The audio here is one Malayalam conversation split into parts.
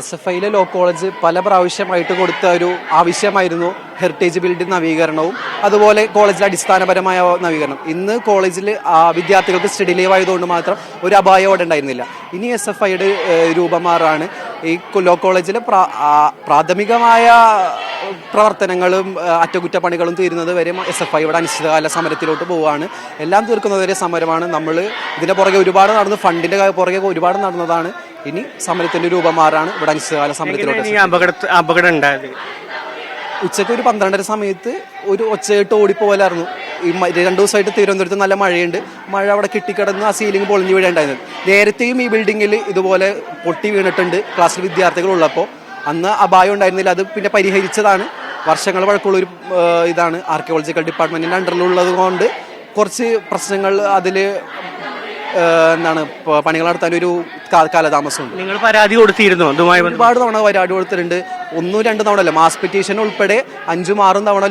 എസ് എഫ് ഐയിലെ ലോ കോളേജ് പല പ്രാവശ്യമായിട്ട് കൊടുത്ത ഒരു ആവശ്യമായിരുന്നു ഹെറിറ്റേജ് ബിൽഡിംഗ് നവീകരണവും അതുപോലെ കോളേജിലെ അടിസ്ഥാനപരമായ നവീകരണം. ഇന്ന് കോളേജിൽ വിദ്യാർത്ഥികൾക്ക് സ്റ്റഡി ലീവ് ആയതുകൊണ്ട് മാത്രം ഒരു അപായം അവിടെ ഉണ്ടായിരുന്നില്ല. ഇനി എസ് എഫ് ഐയുടെ രൂപം മാറാണ് ഈ ലോ കോളേജിലെ പ്രാഥമികമായ പ്രവർത്തനങ്ങളും അറ്റകുറ്റപ്പണികളും തീരുന്നത് വരെ എസ് എഫ് ഐയുടെ അനിശ്ചിതകാല സമരത്തിലോട്ട് പോവുകയാണ് എല്ലാം തീർക്കുന്നതുവരെ സമരമാണ്. നമ്മൾ ഇതിന്റെ പുറകെ ഒരുപാട് നടന്നു ഫണ്ടിന്റെ പുറകെ ഒരുപാട് നടന്നതാണ്. ഇനി സമരത്തിന്റെ രൂപം മാറാണ് ഇവിടെ അനിശ്ചിതകാല സമരത്തിലോട്ട് അപകട ഉണ്ടായത്? ഉച്ചയ്ക്ക് ഒരു പന്ത്രണ്ടര സമയത്ത് ഒരു ഒച്ചയിട്ട് ഓടിപ്പോലായിരുന്നു ഈ രണ്ട് രണ്ടു ദിവസമായിട്ട് തിരുവനന്തപുരത്ത് നല്ല മഴയുണ്ട്. മഴ അവിടെ കെട്ടിക്കിടന്ന് ആ സീലിംഗ് പൊളിഞ്ഞു വീഴേണ്ടായിരുന്നു. നേരത്തെയും ഈ ബിൽഡിങ്ങിൽ ഇതുപോലെ പൊട്ടി വീണിട്ടുണ്ട് ക്ലാസ്സിൽ വിദ്യാർത്ഥികൾ ഉള്ളപ്പോൾ. അന്ന് അപായം ഉണ്ടായിരുന്നില്ല. അത് പിന്നെ പരിഹരിച്ചതാണ്. വർഷങ്ങൾ വഴക്കുള്ള ഒരു ഇതാണ് ആർക്കിയോളജിക്കൽ ഡിപ്പാർട്ട്മെന്റിന്റെ അണ്ടറിലുള്ളത് കൊണ്ട് കുറച്ച് പ്രശ്നങ്ങൾ അതിൽ എന്താണ് പണികൾ നടത്താൻ ഒരു കാലതാമസമുണ്ട്. നിങ്ങൾ പരാതി കൊടുത്തിരുന്നു? അതുമായി? ഒരുപാട് തവണ പരാതി കൊടുത്തിട്ടുണ്ട്. ഒന്നും രണ്ട് തവണ അല്ല മാസ് പെറ്റീഷൻ ഉൾപ്പെടെ അഞ്ചും ആറും തവണ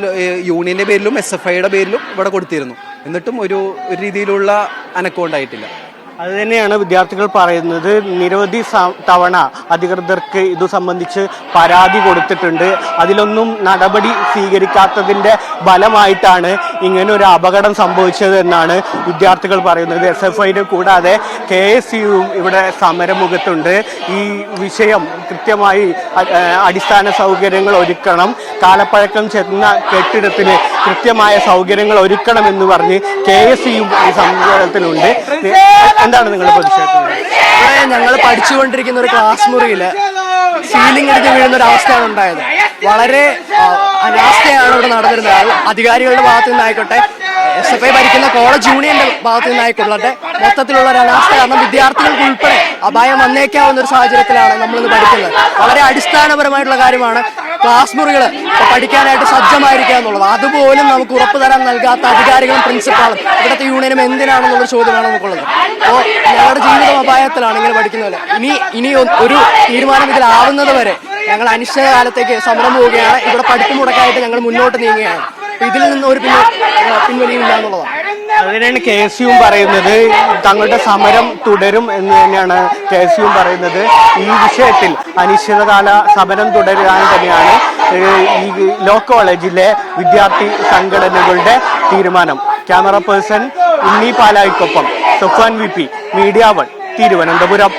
യൂണിയന്റെ പേരിലും എസ് എഫ് ഐയുടെ പേരിലും ഇവിടെ കൊടുത്തിരുന്നു. എന്നിട്ടും ഒരു ഒരു രീതിയിലുള്ള അനക്കം ഉണ്ടായിട്ടില്ല അത് തന്നെയാണ് വിദ്യാർത്ഥികൾ പറയുന്നത്. നിരവധി തവണ അധികൃതർക്ക് ഇതു സംബന്ധിച്ച് പരാതി കൊടുത്തിട്ടുണ്ട്. അതിലൊന്നും നടപടി സ്വീകരിക്കാത്തതിന്റെ ഫലമായിട്ടാണ് ഇങ്ങനെ ഒരു അപകടം സംഭവിച്ചത് എന്നാണ് വിദ്യാർത്ഥികൾ പറയുന്നത്. എസ് എഫ് ഐയുടെ കൂടാതെ കെ എസ് യുവും ഇവിടെ സമരമുഖത്തുണ്ട്. ഈ വിഷയം കൃത്യമായി അടിസ്ഥാന സൗകര്യങ്ങൾ ഒരുക്കണം. കാലപ്പഴക്കം ചെന്ന കെട്ടിടത്തിന് കൃത്യമായ സൗകര്യങ്ങൾ ഒരുക്കണം എന്ന് പറഞ്ഞ് കെ എസ് സിയും ഈ സമ്മേളനത്തിലുണ്ട് എന്താണ് നിങ്ങളുടെ പ്രതിഷേധം? ഞങ്ങൾ പഠിച്ചുകൊണ്ടിരിക്കുന്ന ഒരു ക്ലാസ് മുറിയിൽ സീലിംഗ് എടുത്ത് വീഴുന്ന ഒരു അവസ്ഥയാണ് ഉണ്ടായത്. വളരെ അനാസ്ഥയാണ് ഇവിടെ നടന്നിരുന്നത്. അധികാരികളുടെ ഭാഗത്തു നിന്നായിക്കോട്ടെ എസ് എഫ് ഐ ഭരിക്കുന്ന കോളേജ് യൂണിയന്റെ ഭാഗത്തു നിന്നായിക്കൊള്ളട്ടെ മൊത്തത്തിലുള്ള ഒരു അനാസ്ഥ കാരണം വിദ്യാർത്ഥികൾക്ക് ഉൾപ്പെടെ അപായം വന്നേക്കാവുന്ന ഒരു സാഹചര്യത്തിലാണ് നമ്മളിന്ന് പഠിക്കുന്നത്. വളരെ അടിസ്ഥാനപരമായിട്ടുള്ള കാര്യമാണ് ക്ലാസ് മുറികൾ പഠിക്കാനായിട്ട് സജ്ജമായിരിക്കുക എന്നുള്ളത്. അതുപോലും നമുക്ക് ഉറപ്പ് തരാൻ നൽകാത്ത അധികാരികളും പ്രിൻസിപ്പാളും ഇവിടുത്തെ യൂണിയനും എന്തിനാണെന്നുള്ള ചോദ്യമാണ് നമുക്കുള്ളത് അപ്പോൾ ഞങ്ങളുടെ ജീവിതം അപായത്തിലാണ് ഇങ്ങനെ പഠിക്കുന്നത് ഇനി ഇനി ഒരു തീരുമാനം ഇതിലാവുന്നത് വരെ ഞങ്ങൾ അനിശ്ചിതകാലത്തേക്ക് സമരം പോവുകയാണ്. ഇവിടെ പഠിപ്പ് മുടക്കായിട്ട് ഞങ്ങൾ മുന്നോട്ട് നീങ്ങുകയാണ്. ഇതിൽ നിന്ന് ഒരു പിൻവലിയില്ല എന്നുള്ളതാണ്. അതിനാണ് കെ എസ് യുവും പറയുന്നത്. തങ്ങളുടെ സമരം തുടരും എന്ന് തന്നെയാണ് കെ എസ് യുവും പറയുന്നത്. ഈ വിഷയത്തിൽ അനിശ്ചിതകാല സമരം തുടരാൻ തന്നെയാണ് ഈ ലോ കോളേജിലെ വിദ്യാർത്ഥി സംഘടനകളുടെ തീരുമാനം. Camera person Unni പാലായിക്കൊപ്പം Sofan V P Media One Thiruvananthapuram.